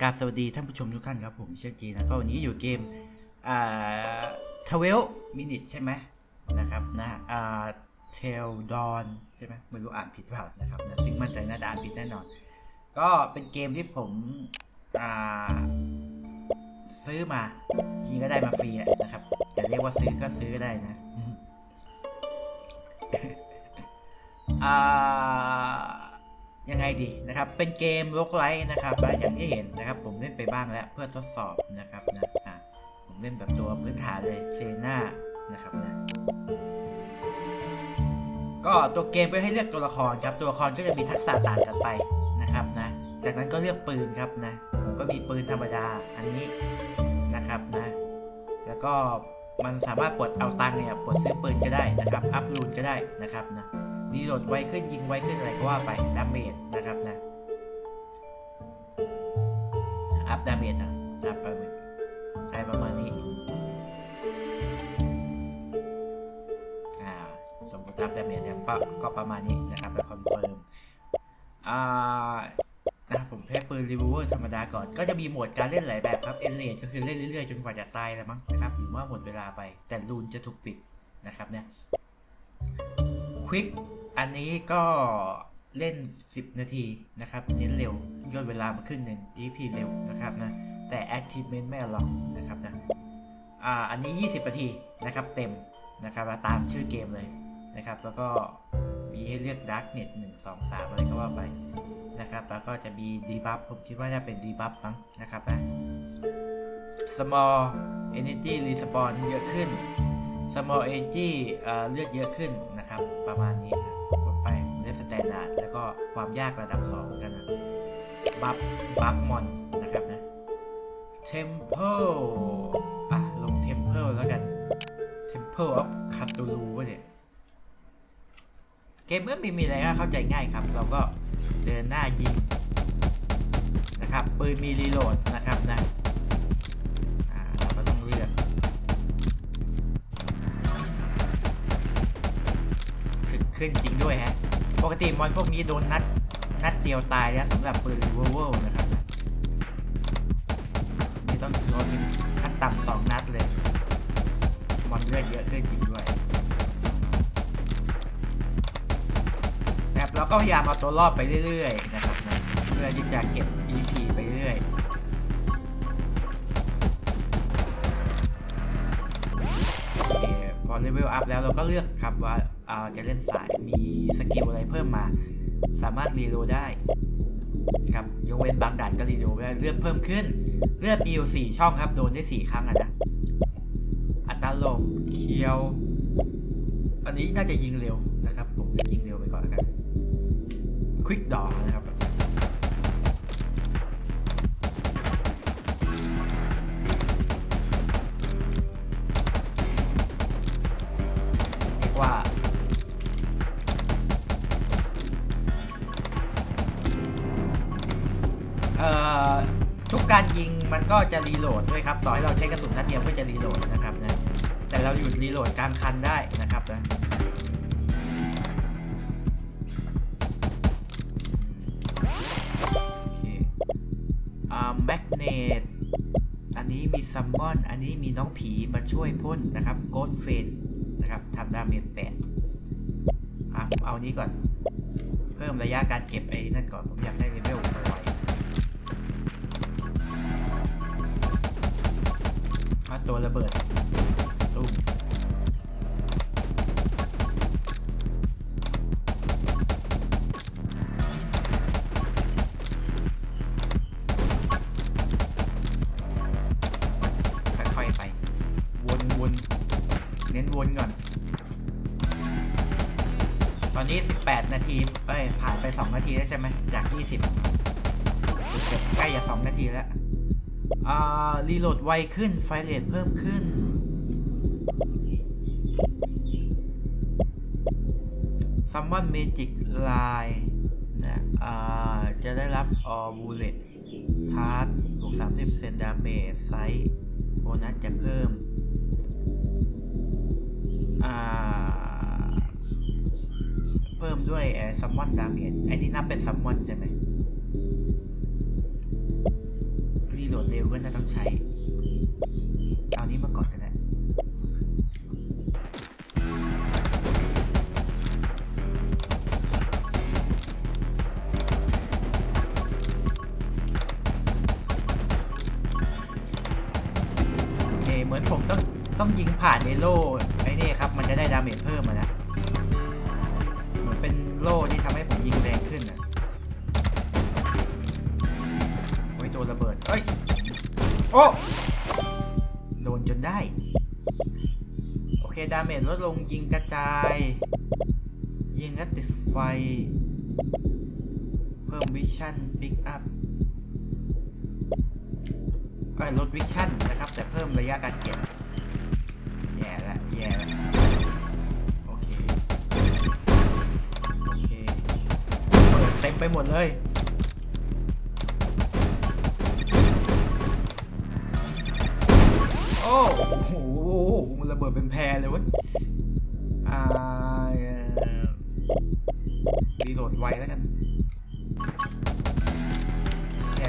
กราบสวัสดีท่านผู้ชมทุกท่านครับผมเชื่อจีนะก็วันนี้อยู่เกมอ่าทเวลมินิใช่ไหมนะครับนะอ่าเทลดอนใช่ไหมไม่รู้อ่านผิดเปล่านะครับนะซึ่งมั่นใจน่าจะอ่านผิดแน่นอน ก็เป็นเกมที่ผมอ่าซื้อมาจริงก็ได้มาฟรีนะครับแต่เรียกว่าซื้อก็ซื้อได้นะอ่า ยังไงดีนะครับ เป็นเกมโลกไลท์นะครับและอย่างที่เห็นนะครับ ผมเล่นไปบ้างแล้วเพื่อทดสอบนะครับนะอะผมเล่นแบบตัวพื้นฐานเลยเซน่านะครับนะก็ตัวเกมก็ให้เลือกตัวละครครับตัวละครก็จะมีทักษะต่างกันไปนะครับนะ จากนั้นก็เลือกปืนครับนะผมก็มีปืนธรรมดาอันนี้นะครับนะ แล้วก็มันสามารถปลดเอาตังเนี่ยปลดซื้อปืนก็ได้นะครับ อัพรูนก็ได้นะครับนะ รีโหลดไวขึ้นยิงไวขึ้นอะไรก็ว่าไปดาเมจนะครับนะอัพดาเมจอะอัพไปเมือนใช้ประมาณนี้อ่าสมมติอัพดาเมจเนี่ยก็ก็ประมาณนี้นะครับไปคอนเฟิร์มอ่านะผมแพ้ปืนรีวิวเวอร์ธรรมดาก่อน ก็จะมีโหมดการเล่นหลายแบบครับเอเลดก็คือเล่นเรื่อยๆ จนกว่าจะตายแล้วมั้งนะครับหรือว่าหมดเวลาไปแต่รูนจะถูกปิดนะครับเนี่ยควิก อันนี้ก็เล่น 10 นาทีนะครับเน้นเร็วย่นเวลามาครึ่งหนึ่ง EP เร็วนะครับนะ แต่ Achievement ไม่ล็อกนะครับนะอ่าอันนี้ 20 นาทีนะครับเต็มนะครับตามชื่อเกมเลยนะครับ แล้วก็มีให้เลือก Darknet 1 2 3 อะไรก็ว่าไปนะครับ แล้วก็จะมีดีบัฟผมคิดว่าจะเป็นดีบัฟมั้งนะครับนะ Small Energy Respawn เยอะขึ้น small energy เอ่อเลือดเยอะขึ้นนะครับ ประมาณนี้นะ ตนดาร์ดแล้วก็ความยากระดับ2เหมือนกันนะบัฟบัฟมอนนะครับนะ temple อะ ลง temple แล้วกัน temple of Cthulhu วะเนี่ย เกมเมื่อมีมีอะไรก็เข้าใจง่ายครับ เราก็เดินหน้ายิงนะครับปืนมีรีโหลดนะครับนะอ่าเราก็ต้องเลือกขึ้นจริงด้วยฮะ ปกติมอนพวกนี้โดนนัด นัดเดียวตายแล้วสำหรับปืนรีเวอร์เวนะครับนี่ต้องโดนขั้นต่ำสองนัดเลย มอนเลือดเยอะขึ้นจริงด้วยแบบเราก็พยายามเอาตัวรอดไปเรื่อยๆนะครับนะเพื่อที่จะเก็บ EP เคพอเลเวลอัพแล้วเราก็เลือกครับว่าาจะเล่นสายมีสกิลอะไรเพิ่มมา สามารถรีโหลดได้ครับยกเว้นบางด่านก็รีโหลดได้เลือดเพิ่มขึ้น เลือดมีอยู่สี่ช่องครับ โดนได้สี่ครั้งอะนะอัตราลมเคียว อันนี้น่าจะยิงเร็วนะครับ ผมจะยิงเร็วไปก่อนแล้วกันควิกดอนะครับ จะรีโหลดด้วยครับ ต่อให้เราใช้กระสุนนัดเดียวก็จะรีโหลดนะครับนะ แต่เราหยุดรีโหลดกลางคันได้นะครับนะแมกเนตอันนี้มีซัมมอน อันนี้มีน้องผีมาช่วยพ่นนะครับโกดเฟนนะครับทำดาเมจแปดอะผมเอานี้ก่อน เพิ่มระยะการเก็บไอ้นั่นก่อน ผมอยากได้ เอาตัวระเบิดตุ้ค่อยๆไป วนวนเน้นวนก่อน ตอนนี้ 18 นาทีเอ้ยผ่านไป 2 นาทีแล้วใช่ไหมจาก 20เกือบใกล้จะ2นาทีแล้ว รีโหลดไวขึ้น ไฟเรทเพิ่มขึ้น ซัมมอนเมจิกไลน์นะอ่าจะได้รับออบูเลตพาร์ทบวก30%ดาเมจไซส์โบนัสจะเพิ่มอ่าเพิ่มด้วยแอร์ซัมมอนดาเมจไอ้นี่นับเป็นซัมมอนใช่ไหม เร็วก็น่าต้องใช้ เอานี้มาก่อนก็ได้โอเหมือนผมต้องต้องยิงผ่านในโล่ไอ้นี่ครับ มันจะได้ดาเมจเพิ่ม ดาเมจลดลงยิงกระจาย ยิงแล้วติดไฟ เพิ่มวิชั่นปิกอัพลดวิชั่นนะครับ แต่เพิ่มระยะการเก็บแย่ละแย่ละโอเค โอเคเปิดเต็มไปหมดเลยโอ้โห ระเบิดเป็นแพรเลยเว้ย อ่ารีโหลดไวแล้วกันแค่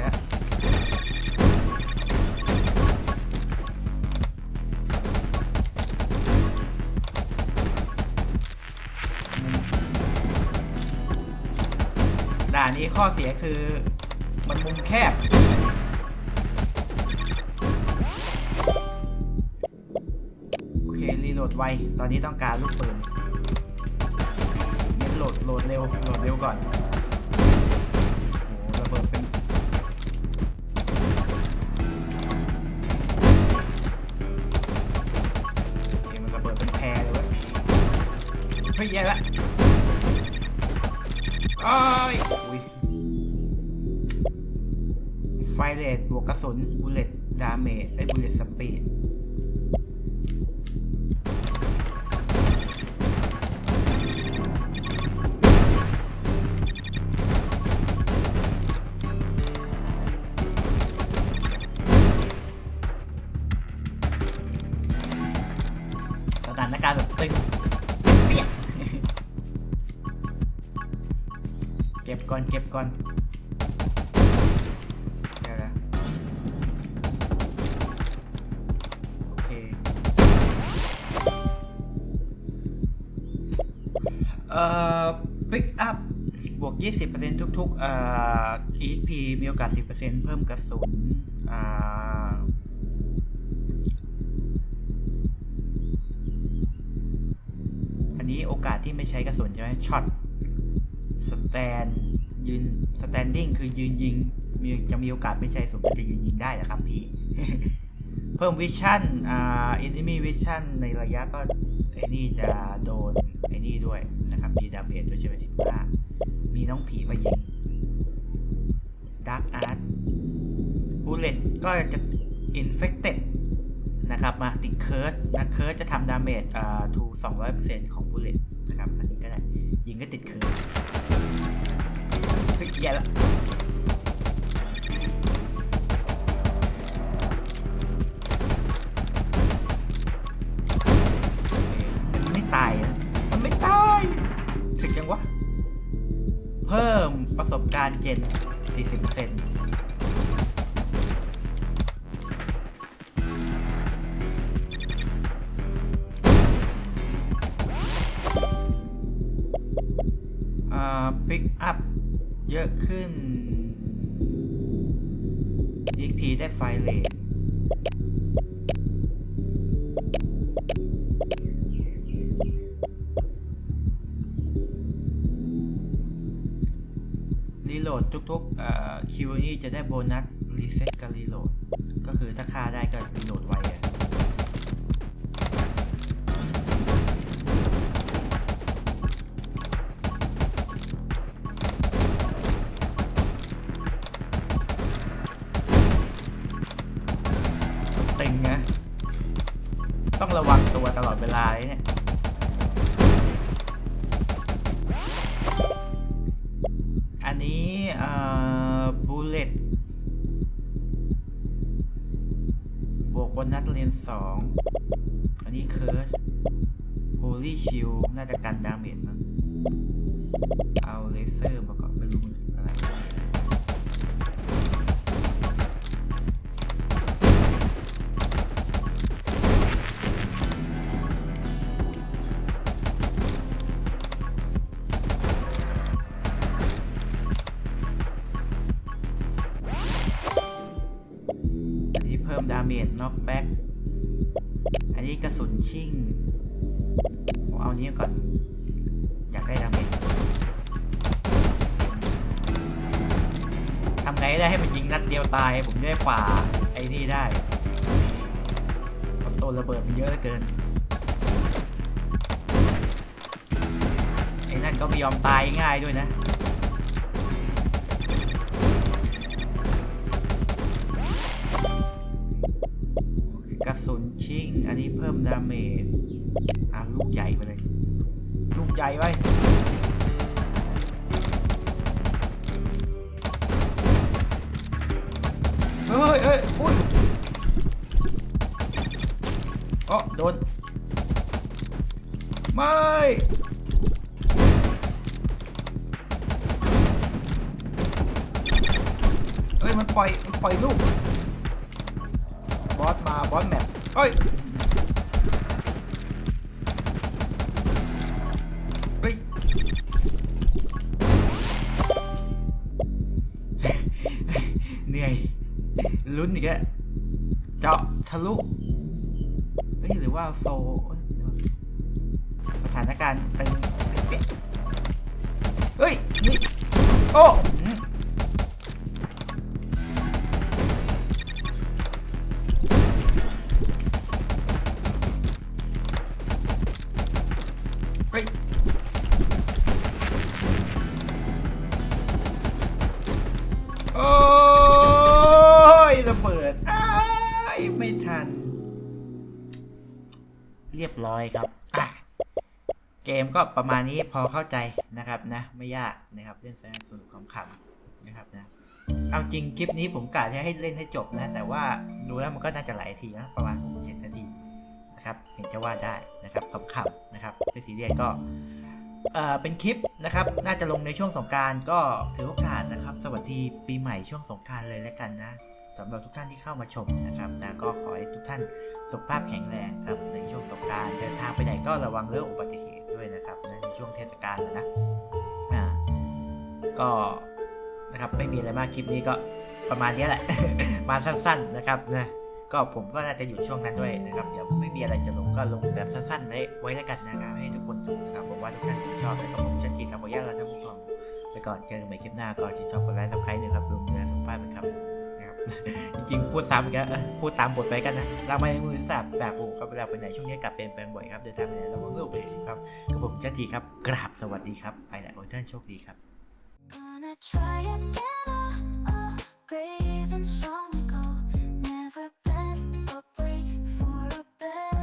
ด่านนี้ข้อเสียคือมันมุมแคบ ไว ตอนนี้ต้องการลูกปืนเน้นโหลดโหลดเร็วโหลดเร็วก่อนโอ้โหระเบิดเป็นเมันระเบิดเป็นแพรเลยเว้ยเฮ้ยแย่ละอ้ายอุ้ยไฟเรทบวกกระสุนบุลเลตดาเมจไอ้บุลเลตสปีด ก่อนเก็บก่อนเดี๋ยวนะโอเคเอ่อ pick up บวก 20%ทุกๆเอ่อ EXP มีโอกาส 10%เพิ่มกระสุนอ่าอันนี้โอกาสที่ไม่ใช้กระสุนใช่ไหมช็อตสแตน ยืนสแตนดิ้งคือยืนยิง มีจะมีโอกาสไม่ใช้สูงจะยืนยิงได้นะครับพี่ เพิ่มวิชั่นอ่าอินนิมีวิชั่นในระยะก็ไอ้นี่จะโดนไอ้นี่ด้วยนะครับ มีดาเมจด้วยใช่ไหมสิบห้ามีน้องผีมายิงดาร์กอาร์ตบูเลตก็จะอินเฟ t เต็ดนะครับมาติดเคิร์ดนะเคิร์ดจะทำดาเมจอ่าทู200%ของบุลเลตนะครับ อันนี้ก็ได้ ยิงก็ติดเคิร์ด เฮ้ยแย่ละมันไม่ตายอะมันไม่ตายถึงจังวะ เพิ่มประสบการณ์เจน 40%อ่าปิกอัพ เยอะขึ้น XP ได้ไฟเลทรีโหลดทุกๆเอ่อคิวนี่จะได้โบนัสรีเซ็ตกับรีโหลด ก็คือถ้าฆ่าได้ก็รีโหลดไว ตายเนี่ยอันนี้เอ่อบูเลตบวกบนนัดเรียนสองอันนี้เคิร์สโฮลี่ชิลน่าจะกันดาเมจมั้ง น็อกแบ็กอันนี้กระสุนชิ่งผมเอานี้ก่อน อยากได้ดาเมจทำไงได้ให้มันยิงนัดเดียวตาย ผมจะได้ฝ่าไอ้นี่ได้ตัวระเบิดมันเยอะเหลือเกิน ไอ้นั่นก็ไม่ยอมตายง่ายด้วยนะ ใหญ่ไว้เฮ้ยเฮ้ยอุ้ยอ๋อโดน ไม่เอ้ย มันปล่อย มันปล่อยลูก บอสมา บอสแมปเอ้ย อีกแล้วเจาะทะลุเฮ้ยหรือว่าโซสถานการณ์ตึงเป๊ะเฮ้ยนี่โอ้ เรียบร้อยครับอะเกมก็ประมาณนี้พอเข้าใจนะครับนะ ไม่ยากนะครับเล่นสนุกขำๆนะครับนะเอาจริงคลิปนี้ผมกะจะให้เล่นให้จบนะ แต่ว่าดูแล้วมันก็น่าจะหลายทีนะประมาณ6 7นาทีนะครับเห็นจะว่าได้นะครับขำๆนะครับไม่ซีเรียสก็เอ่อเป็นคลิปนะครับ น่าจะลงในช่วงสงการก็ถือโอกาสนะครับ สวัสดีปีใหม่ช่วงสงการเลยแล้วกันนะ สำหรับทุกท่านที่เข้ามาชมนะครับนะก็ขอให้ทุกท่านสุขภาพแข็งแรงครับในช่วงสงกรารเดินทางไปไหนก็ระวังเรื่องอุบัติเหตุด้วยนะครับในช่วงเทศกาลนะอ่าก็นะครับไม่มีอะไรมากคลิปนี้ก็ประมาณนี้แหละ มาสั้นๆนะครับนะก็ผมก็น่าจะอยู่ช่วงนั้นด้วยนะครับเดี๋ยวไม่มีอะไรจะลงก็ลงแบบสั้นๆไว้ไว้แล้วกันนะครับให้ทุกคนดูนะครับผมว่าทุกท่านชอบแล้วก็ผมชัดเจนครับขออนุญาตลาท่านผู้ชมไปก่อนเจอกันใหม่คลิปหน้าก็ชื่นชอบกดไลค์ทับใครด้วยครับรวมถึงสุขภาพเป็นครับนะครับ จริงๆ พูดซ้ำกันพูดตามบทไปกันนะเราไม่มือสาบแบบโอ้ครับเวลาไปไหนช่วงนี้กลับเปลี่ยนแปลงบ่อยครับเดินทางไปไหนระวังเรื่องไปครับกับผมจัตทีครับกราบสวัสดีครับไปไหนโอ้ท่านโชคดีครับ brave and strong to go. Never bend or break for a bit.